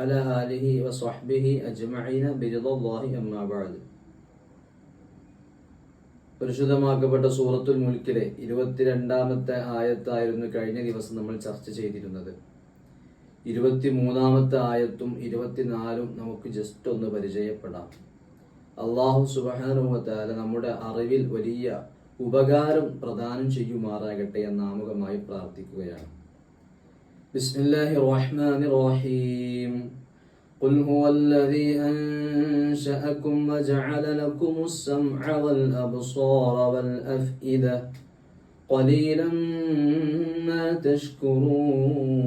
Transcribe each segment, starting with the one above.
على آله وصحبه أجمعين برضا الله أما بعد പരിശുദ്ധമാക്കപ്പെട്ട സൂറത്തുൽ മുൽക്കിലെ ഇരുപത്തിരണ്ടാമത്തെ ആയത്തായിരുന്നു കഴിഞ്ഞ ദിവസം നമ്മൾ ചർച്ച ചെയ്തിരുന്നത് ഇരുപത്തിമൂന്നാമത്തെ ആയത്തും ഇരുപത്തിനാലും നമുക്ക് ജസ്റ്റ് ഒന്ന് പരിചയപ്പെടാം അള്ളാഹു സുബാനുഭവത്താല നമ്മുടെ അറിവിൽ വലിയ ഉപകാരം പ്രദാനം ചെയ്യുമാറാകട്ടെ എന്ന് ആമുഖമായി പ്രാർത്ഥിക്കുകയാണ് بسم الله الرحمن الرحيم. قل هو الذي أنشأكم وجعل لكم السمع والأبصار والأفئدة. قليلا ما تشكرون.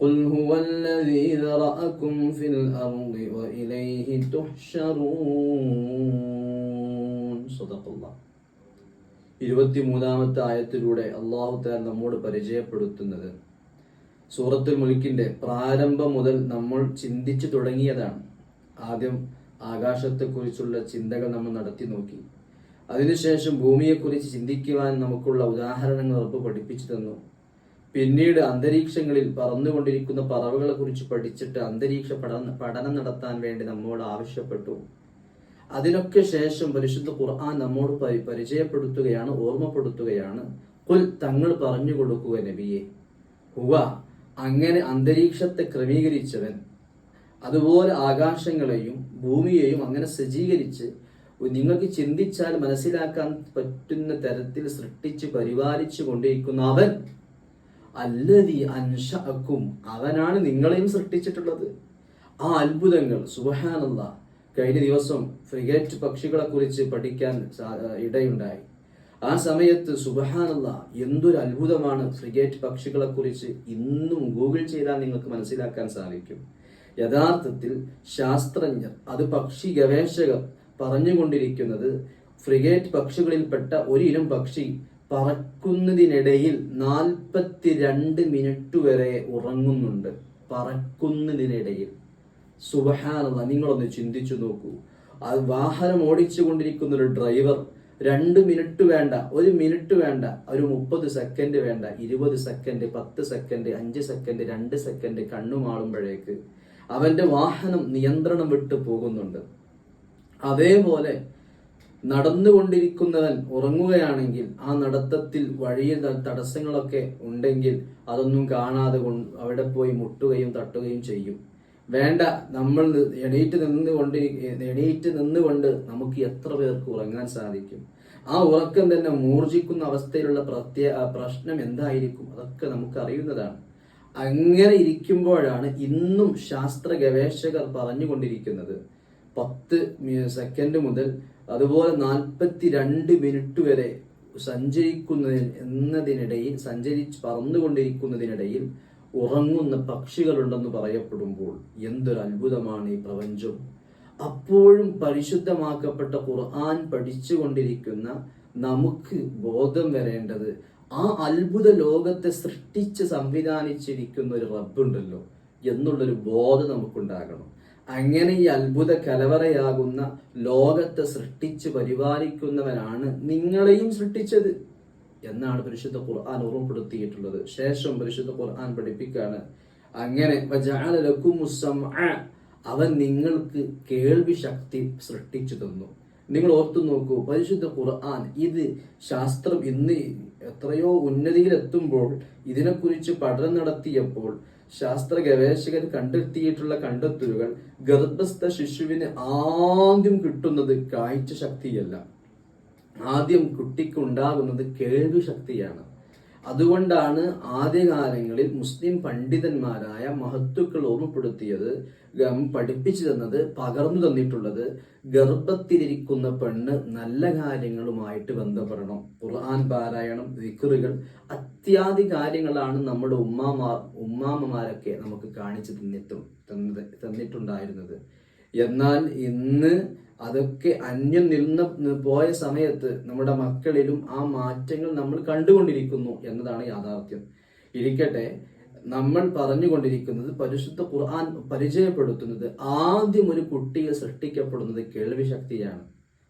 قل هو الذي ذرأكم في الأرض وإليه تحشرون. صدق الله. ഇരുപത്തിമൂന്നാമത്തെ ആയത്തിലൂടെ അള്ളാഹു താൻ നമ്മോട് പരിചയപ്പെടുത്തുന്നത്. സൂറത്തുൽ മുൽക്കിന്റെ പ്രാരംഭം മുതൽ നമ്മൾ ചിന്തിച്ചു തുടങ്ങിയതാണ്. ആദ്യം ആകാശത്തെക്കുറിച്ചുള്ള ചിന്തകൾ നമ്മൾ നടത്തി നോക്കി. അതിനുശേഷം ഭൂമിയെക്കുറിച്ച് ചിന്തിക്കുവാൻ നമുക്കുള്ള ഉദാഹരണങ്ങൾ ഉറപ്പ് പഠിപ്പിച്ചു തന്നു. പിന്നീട് അന്തരീക്ഷങ്ങളിൽ പറന്നുകൊണ്ടിരിക്കുന്ന പറവകളെ കുറിച്ച് പഠിച്ചിട്ട് അന്തരീക്ഷ പഠന പഠനം നടത്താൻ വേണ്ടി നമ്മോട് ആവശ്യപ്പെട്ടു. അതിനൊക്കെ ശേഷം പരിശുദ്ധ ഖുർആൻ നമ്മോട് പരി- പരിചയപ്പെടുത്തുകയാണ് ഓർമ്മപ്പെടുത്തുകയാണ്. കുൽ തങ്ങൾ പറഞ്ഞു കൊടുക്കുക നബിയെ. ഹുവ അങ്ങനെ അന്തരീക്ഷത്തെ ക്രമീകരിച്ചവൻ. അതുപോലെ ആകാശങ്ങളെയും ഭൂമിയെയും അങ്ങനെ സജ്ജീകരിച്ച് നിങ്ങൾക്ക് ചിന്തിച്ചാൽ മനസ്സിലാക്കാൻ പറ്റുന്ന തരത്തിൽ സൃഷ്ടിച്ച് പരിപാലിച്ചു കൊണ്ടിരിക്കുന്ന അവൻ അല്ലതി അൻഷക്കും അവനാണ് നിങ്ങളെയും സൃഷ്ടിച്ചിട്ടുള്ളത്. ആ അത്ഭുതങ്ങൾ സുബഹാനല്ല. കഴിഞ്ഞ ദിവസം ഫ്രിഗേറ്റ് പക്ഷികളെ കുറിച്ച് പഠിക്കാൻ ഇടയുണ്ടായി. ആ സമയത്ത് സുബഹാനല്ല എന്തൊരു അത്ഭുതമാണ് ഫ്രിഗേറ്റ് പക്ഷികളെ കുറിച്ച് ഇന്നും ഗൂഗിൾ ചെയ്താൽ നിങ്ങൾക്ക് മനസ്സിലാക്കാൻ സാധിക്കും. യഥാർത്ഥത്തിൽ ശാസ്ത്രജ്ഞർ അത് പക്ഷി ഗവേഷകർ പറഞ്ഞുകൊണ്ടിരിക്കുന്നത് ഫ്രിഗേറ്റ് പക്ഷികളിൽപ്പെട്ട ഒരു ഇനം പക്ഷി പറക്കുന്നതിനിടയിൽ നാൽപ്പത്തിരണ്ട് മിനിറ്റ് വരെ ഉറങ്ങുന്നുണ്ട്. പറക്കുന്നതിനിടയിൽ. സുബഹാനല്ല നിങ്ങളൊന്ന് ചിന്തിച്ചു നോക്കൂ. ആ വാഹനം ഓടിച്ചു കൊണ്ടിരിക്കുന്ന ഒരു ഡ്രൈവർ രണ്ട് മിനിറ്റ് വേണ്ട ഒരു മിനിറ്റ് വേണ്ട ഒരു മുപ്പത് സെക്കൻഡ് വേണ്ട ഇരുപത് സെക്കൻഡ് പത്ത് സെക്കൻഡ് അഞ്ച് സെക്കൻഡ് രണ്ട് സെക്കൻഡ് കണ്ണുമാളുമ്പോഴേക്ക് അവന്റെ വാഹനം നിയന്ത്രണം വിട്ടു പോകുന്നുണ്ട്. അതേപോലെ നടന്നുകൊണ്ടിരിക്കുന്നവൻ ഉറങ്ങുകയാണെങ്കിൽ ആ നടത്തത്തിൽ വഴിയിൽ തടസ്സങ്ങളൊക്കെ ഉണ്ടെങ്കിൽ അതൊന്നും കാണാതെ അവിടെ പോയി മുട്ടുകയും തട്ടുകയും ചെയ്യും. വേണ്ട നമ്മൾ എണീറ്റ് നിന്നുകൊണ്ട് എണീറ്റ് നിന്നുകൊണ്ട് നമുക്ക് എത്ര പേർക്ക് ഉറങ്ങാൻ സാധിക്കും? ആ ഉറക്കം തന്നെ മൂർജിക്കുന്ന അവസ്ഥയിലുള്ള പ്രത്യേക പ്രശ്നം എന്തായിരിക്കും? അതൊക്കെ നമുക്ക് അറിയുന്നതാണ്. അങ്ങനെ ഇരിക്കുമ്പോഴാണ് ഇന്നും ശാസ്ത്ര ഗവേഷകർ പറഞ്ഞുകൊണ്ടിരിക്കുന്നത്. പത്ത് സെക്കൻഡ് മുതൽ അതുപോലെ നാൽപ്പത്തി രണ്ട് മിനിറ്റ് വരെ സഞ്ചരിക്കുന്നതിന് എന്നതിനിടയിൽ സഞ്ചരിച്ച് പറന്നുകൊണ്ടിരിക്കുന്നതിനിടയിൽ ഉറങ്ങുന്ന പക്ഷികളുണ്ടെന്ന് പറയപ്പെടുമ്പോൾ എന്തൊരു അത്ഭുതമാണ് ഈ പ്രപഞ്ചം. അപ്പോഴും പരിശുദ്ധമാക്കപ്പെട്ട ഖുർആൻ പഠിച്ചുകൊണ്ടിരിക്കുന്ന നമുക്ക് ബോധം വരേണ്ടത് ആ അത്ഭുത ലോകത്തെ സൃഷ്ടിച്ച് സംവിധാനിച്ചിരിക്കുന്ന ഒരു റബ്ബുണ്ടല്ലോ എന്നുള്ളൊരു ബോധം നമുക്കുണ്ടാകണം. അങ്ങനെ ഈ അത്ഭുത കലവറയാകുന്ന ലോകത്തെ സൃഷ്ടിച്ച് പരിപാലിക്കുന്നവനാണ് നിങ്ങളെയും സൃഷ്ടിച്ചത്. എന്നാണ് പരിശുദ്ധ ഖുർആൻ ഓർമ്മപ്പെടുത്തിയിട്ടുള്ളത്. ശേഷം പരിശുദ്ധ ഖുർആൻ പഠിപ്പിക്കുകയാണ്. അങ്ങനെ. അവൻ നിങ്ങൾക്ക് കേൾവി ശക്തി സൃഷ്ടിച്ചു തന്നു. നിങ്ങൾ ഓർത്തു നോക്കൂ പരിശുദ്ധ ഖുർആൻ ഇത് ശാസ്ത്രം ഇന്ന് എത്രയോ ഉന്നതിയിലെത്തുമ്പോൾ ഇതിനെക്കുറിച്ച് പഠനം നടത്തിയപ്പോൾ ശാസ്ത്ര ഗവേഷകർ കണ്ടെത്തിയിട്ടുള്ള കണ്ടെത്തലുകൾ ഗർഭസ്ഥ ശിശുവിന് ആദ്യം കിട്ടുന്നത് കാഴ്ച ശക്തിയല്ല. ആദ്യം കുട്ടിക്കുണ്ടാകുന്നത് കേൾവി ശക്തിയാണ് അതുകൊണ്ടാണ് ആദ്യകാലങ്ങളിൽ മുസ്ലിം പണ്ഡിതന്മാരായ മഹത്തുക്കൾ ഓർമ്മപ്പെടുത്തിയത് പഠിപ്പിച്ചു തന്നത് പകർന്നു തന്നിട്ടുള്ളത് ഗർഭത്തിലിരിക്കുന്ന പെണ്ണ് നല്ല കാര്യങ്ങളുമായിട്ട് ബന്ധപ്പെടണം. ഖുർആൻ പാരായണം വിക്റുകൾ അത്യാദി കാര്യങ്ങളാണ് നമ്മുടെ ഉമ്മാമാർ ഉമ്മാമ്മമാരൊക്കെ നമുക്ക് കാണിച്ചു തന്നിട്ടും തന്നത് തന്നിട്ടുണ്ടായിരുന്നത്. എന്നാൽ ഇന്ന് അതൊക്കെ അന്യം നിന്ന് പോയ സമയത്ത് നമ്മുടെ മക്കളിലും ആ മാറ്റങ്ങൾ നമ്മൾ കണ്ടുകൊണ്ടിരിക്കുന്നു എന്നതാണ് യാഥാർത്ഥ്യം. ഇരിക്കട്ടെ നമ്മൾ പറഞ്ഞുകൊണ്ടിരിക്കുന്നത് പരിശുദ്ധ ഖുർആൻ പരിചയപ്പെടുത്തുന്നത് ആദ്യം ഒരു കുട്ടിയെ സൃഷ്ടിക്കപ്പെടുന്നത് കേൾവി ശക്തിയാണ്.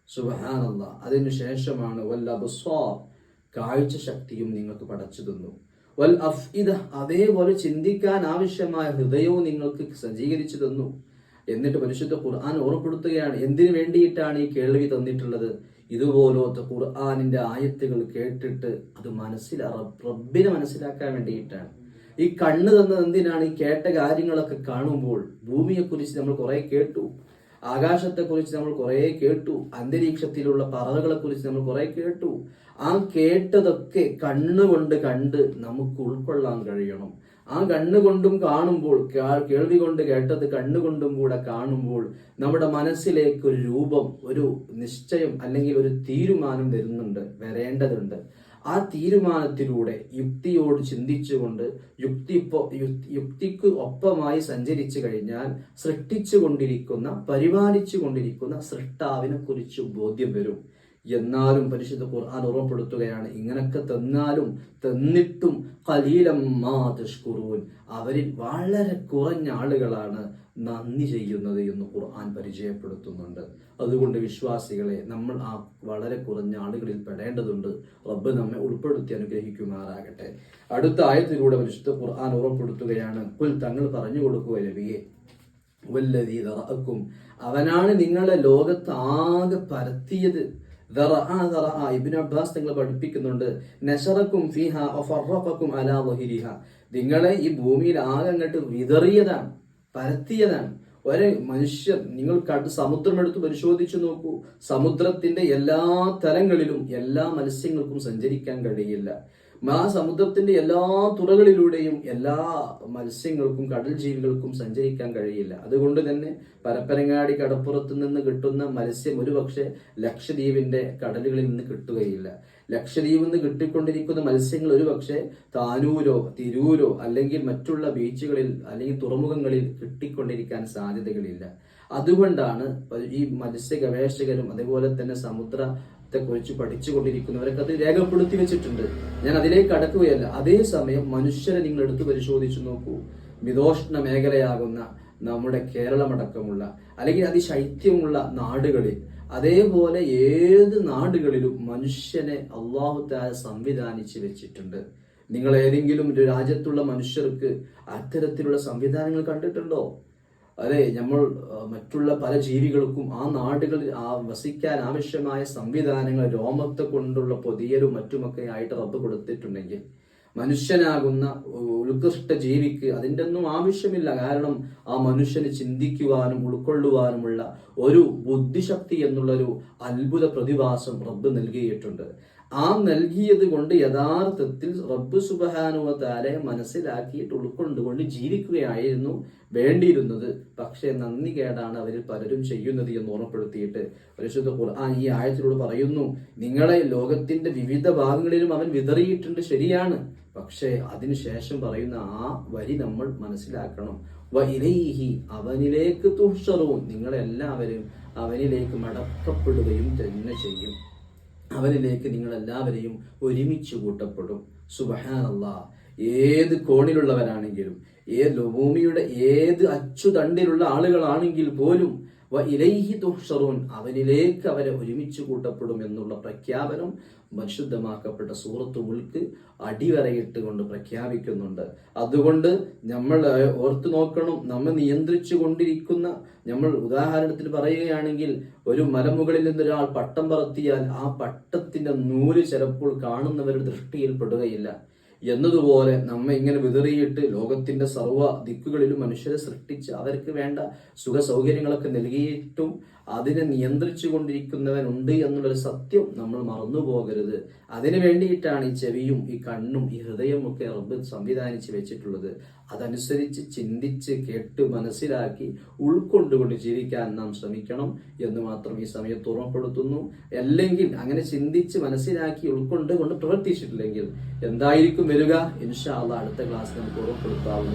സുബഹാനല്ല. അതിനുശേഷമാണ് വല്ല അബ്സ്വാർ കാഴ്ച ശക്തിയും നിങ്ങൾക്ക് പടച്ചു തന്നു. വൽ ഇത് അതേപോലെ ചിന്തിക്കാൻ ആവശ്യമായ ഹൃദയവും നിങ്ങൾക്ക് സജ്ജീകരിച്ചു തന്നു. എന്നിട്ട് പരിശുദ്ധ ഖുർആൻ ഓർമ്മപ്പെടുത്തുകയാണ്. എന്തിനു വേണ്ടിയിട്ടാണ് ഈ കേൾവി തന്നിട്ടുള്ളത്? ഇതുപോലത്തെ ഖുർആാനിന്റെ ആയത്തുകൾ കേട്ടിട്ട് അത് മനസ്സിലാ റബ്ബിനെ മനസ്സിലാക്കാൻ വേണ്ടിയിട്ടാണ്. ഈ കണ്ണ് തന്നത് എന്തിനാണ്? ഈ കേട്ട കാര്യങ്ങളൊക്കെ കാണുമ്പോൾ ഭൂമിയെ കുറിച്ച് നമ്മൾ കുറെ കേട്ടു. ആകാശത്തെ കുറിച്ച് നമ്മൾ കുറെ കേട്ടു. അന്തരീക്ഷത്തിലുള്ള പറകളെ കുറിച്ച് നമ്മൾ കുറെ കേട്ടു. ആ കേട്ടതൊക്കെ കണ്ണുകൊണ്ട് കണ്ട് നമുക്ക് ഉൾക്കൊള്ളാൻ കഴിയണം. ആ കണ്ണുകൊണ്ടും കാണുമ്പോൾ കേൾവി കൊണ്ട് കേട്ടത് കണ്ണുകൊണ്ടും കൂടെ കാണുമ്പോൾ നമ്മുടെ മനസ്സിലേക്ക് ഒരു രൂപം ഒരു നിശ്ചയം അല്ലെങ്കിൽ ഒരു തീരുമാനം വരുന്നുണ്ട് വരേണ്ടതുണ്ട്. ആ തീരുമാനത്തിലൂടെ യുക്തിയോട് ചിന്തിച്ചുകൊണ്ട് യുക്തി യുക്തിക്ക് ഒപ്പമായി സഞ്ചരിച്ചു കഴിഞ്ഞാൽ സൃഷ്ടിച്ചു കൊണ്ടിരിക്കുന്ന പരിപാലിച്ചു കൊണ്ടിരിക്കുന്ന സൃഷ്ടാവിനെ കുറിച്ച് ബോധ്യം വരും. എന്നാലും പരിശുദ്ധ ഖുർആൻ ഉറപ്പെടുത്തുകയാണ് ഇങ്ങനൊക്കെ തന്നാലും തന്നിട്ടും കലീലം മാതുഷ്കുറൂൻ അവരിൽ വളരെ കുറഞ്ഞ ആളുകളാണ് നന്ദി ചെയ്യുന്നത് എന്ന് ഖുർആൻ പരിചയപ്പെടുത്തുന്നുണ്ട്. അതുകൊണ്ട് വിശ്വാസികളെ നമ്മൾ ആ വളരെ കുറഞ്ഞ ആളുകളിൽ പെടേണ്ടതുണ്ട്. റബ്ബ് നമ്മെ ഉൾപ്പെടുത്തി അനുഗ്രഹിക്കുമാറാകട്ടെ. അടുത്ത ആയത്തിലൂടെ പരിശുദ്ധ ഖുർആൻ ഉറപ്പെടുത്തുകയാണ് കുൽ തങ്ങൾ പറഞ്ഞു കൊടുക്കുക രവിയെ വല്ലതീതറക്കും അവനാണ് നിങ്ങളെ ലോകത്ത് ആകെ പരത്തിയത്. ഇബിൻ അബ്ബാസ് നിങ്ങൾ പഠിപ്പിക്കുന്നുണ്ട്. നഷറക്കും ഫിഹ ഒഫറക്കും അലാ നിങ്ങളെ ഈ ഭൂമിയിൽ ആകെ അങ്ങോട്ട് വിതറിയതാണ് പരത്തിയതാണ്. ഒരു മനുഷ്യർ നിങ്ങൾ സമുദ്രം എടുത്ത് പരിശോധിച്ചു നോക്കൂ. സമുദ്രത്തിന്റെ എല്ലാ തലങ്ങളിലും എല്ലാ മത്സ്യങ്ങൾക്കും സഞ്ചരിക്കാൻ കഴിയില്ല. ആ സമുദ്രത്തിന്റെ എല്ലാ തുറകളിലൂടെയും എല്ലാ മത്സ്യങ്ങൾക്കും കടൽ ജീവികൾക്കും സഞ്ചരിക്കാൻ കഴിയില്ല. അതുകൊണ്ട് തന്നെ പരപ്പനങ്ങാടി കടപ്പുറത്ത് നിന്ന് കിട്ടുന്ന മത്സ്യം ഒരുപക്ഷെ ലക്ഷദ്വീപിന്റെ കടലുകളിൽ നിന്ന് കിട്ടുകയില്ല. ലക്ഷദ്വീപിൽ നിന്ന് കിട്ടിക്കൊണ്ടിരിക്കുന്ന മത്സ്യങ്ങൾ ഒരുപക്ഷെ താനൂരോ തിരൂരോ അല്ലെങ്കിൽ മറ്റുള്ള ബീച്ചുകളിൽ അല്ലെങ്കിൽ തുറമുഖങ്ങളിൽ കിട്ടിക്കൊണ്ടിരിക്കാൻ സാധ്യതകളില്ല. അതുകൊണ്ടാണ് ഈ മത്സ്യ ഗവേഷകരും അതുപോലെ തന്നെ സമുദ്ര കുറിച്ച് പഠിച്ചുകൊണ്ടിരിക്കുന്നവരൊക്കെ അത് രേഖപ്പെടുത്തി വെച്ചിട്ടുണ്ട്. ഞാൻ അതിലേക്ക് കടക്കുകയല്ല അതേസമയം മനുഷ്യരെ നിങ്ങൾ എടുത്തു പരിശോധിച്ചു നോക്കൂ. മിതോഷ്ണ മേഖലയാകുന്ന നമ്മുടെ കേരളമടക്കമുള്ള അല്ലെങ്കിൽ അതിശൈത്യമുള്ള നാടുകളിൽ അതേപോലെ ഏത് നാടുകളിലും മനുഷ്യനെ അള്ളാഹു താര സംവിധാനിച്ച് വെച്ചിട്ടുണ്ട്. നിങ്ങൾ ഏതെങ്കിലും രാജ്യത്തുള്ള മനുഷ്യർക്ക് അത്തരത്തിലുള്ള സംവിധാനങ്ങൾ കണ്ടിട്ടുണ്ടോ? അതെ നമ്മൾ മറ്റുള്ള പല ജീവികൾക്കും ആ നാടുകളിൽ ആ വസിക്കാൻ ആവശ്യമായ സംവിധാനങ്ങൾ രോമത്തെ കൊണ്ടുള്ള പൊതിയലും മറ്റുമൊക്കെ ആയിട്ട് റബ്ബ് കൊടുത്തിട്ടുണ്ടെങ്കിൽ മനുഷ്യനാകുന്ന ഉത്കൃഷ്ട ജീവിക്ക് അതിന്റെ ഒന്നും ആവശ്യമില്ല. കാരണം ആ മനുഷ്യന് ചിന്തിക്കുവാനും ഉൾക്കൊള്ളുവാനുമുള്ള ഒരു ബുദ്ധിശക്തി എന്നുള്ളൊരു അത്ഭുത പ്രതിഭാസം റബ്ബ് നൽകിയിട്ടുണ്ട്. ആ നൽകിയത് കൊണ്ട് യഥാർത്ഥത്തിൽ റബ്ബ് സുബഹാനുവതാരെ മനസ്സിലാക്കിയിട്ട് ഉൾക്കൊണ്ടുകൊണ്ട് ജീവിക്കുകയായിരുന്നു വേണ്ടിയിരുന്നത്. പക്ഷേ നന്ദി കേടാണ് അവരിൽ പലരും ചെയ്യുന്നത് എന്ന് ഓർമ്മപ്പെടുത്തിയിട്ട് പരിശുദ്ധ ഖുർആൻ ഈ ആയത്തിലൂടെ പറയുന്നു നിങ്ങളെ ലോകത്തിന്റെ വിവിധ ഭാഗങ്ങളിലും അവൻ വിതറിയിട്ടുണ്ട് ശരിയാണ്. പക്ഷേ അതിനുശേഷം പറയുന്ന ആ വരി നമ്മൾ മനസ്സിലാക്കണം. വൈലൈഹി അവനിലേക്ക് തുഷറവും നിങ്ങളെല്ലാവരും അവനിലേക്ക് മടക്കപ്പെടുകയും തന്നെ ചെയ്യും. അവനിലേക്ക് നിങ്ങൾ എല്ലാവരെയും ഒരുമിച്ച് കൂട്ടപ്പെടും. സുബഹാനല്ല. ഏത് കോണിലുള്ളവരാണെങ്കിലും ഏത് ഭൂമിയുടെ ഏത് അച്ചുതണ്ടിലുള്ള ആളുകളാണെങ്കിൽ പോലും ഇലൈഹി തുഹ്ഷറൂൻ അവനിലേക്ക് അവരെ ഒരുമിച്ച് കൂട്ടപ്പെടും എന്നുള്ള പ്രഖ്യാപനം പരിശുദ്ധമാക്കപ്പെട്ട സൂറത്ത് മുൾക്ക് അടിവരയിട്ട് കൊണ്ട് പ്രഖ്യാപിക്കുന്നുണ്ട്. അതുകൊണ്ട് നമ്മൾ ഓർത്തു നോക്കണം നമ്മൾ നിയന്ത്രിച്ചു കൊണ്ടിരിക്കുന്ന നമ്മൾ ഉദാഹരണത്തിൽ പറയുകയാണെങ്കിൽ ഒരു മലമുകളിൽ നിന്നൊരാൾ പട്ടം പറത്തിയാൽ ആ പട്ടത്തിന്റെ നൂൽ ചിലപ്പോൾ കാണുന്നവരുടെ ദൃഷ്ടിയിൽ പെടുകയില്ല. എന്നതുപോലെ നമ്മെ ഇങ്ങനെ വിതറിയിട്ട് ലോകത്തിന്റെ സർവ ദിക്കുകളിലും മനുഷ്യരെ സൃഷ്ടിച്ച് അവർക്ക് വേണ്ട സുഖ സൗകര്യങ്ങളൊക്കെ നൽകിയിട്ടും അതിനെ നിയന്ത്രിച്ചു കൊണ്ടിരിക്കുന്നവനുണ്ട് എന്നുള്ളൊരു സത്യം നമ്മൾ മറന്നു പോകരുത്. അതിനു വേണ്ടിയിട്ടാണ് ഈ ചെവിയും ഈ കണ്ണും ഈ ഹൃദയവും ഒക്കെ റബ്ബ് സംവിധാനിച്ച് വെച്ചിട്ടുള്ളത്. അതനുസരിച്ച് ചിന്തിച്ച് കേട്ട് മനസ്സിലാക്കി ഉൾക്കൊണ്ടുകൊണ്ട് ജീവിക്കാൻ നാം ശ്രമിക്കണം എന്ന് മാത്രം ഈ സമയത്ത് ഓർമ്മപ്പെടുത്തുന്നു. അല്ലെങ്കിൽ അങ്ങനെ ചിന്തിച്ച് മനസ്സിലാക്കി ഉൾക്കൊണ്ടുകൊണ്ട് പ്രവർത്തിച്ചിട്ടില്ലെങ്കിൽ എന്തായിരിക്കും വരിക? ഇൻഷാ അടുത്ത ക്ലാസ് നമുക്ക് ഓർമ്മപ്പെടുത്താവുന്നു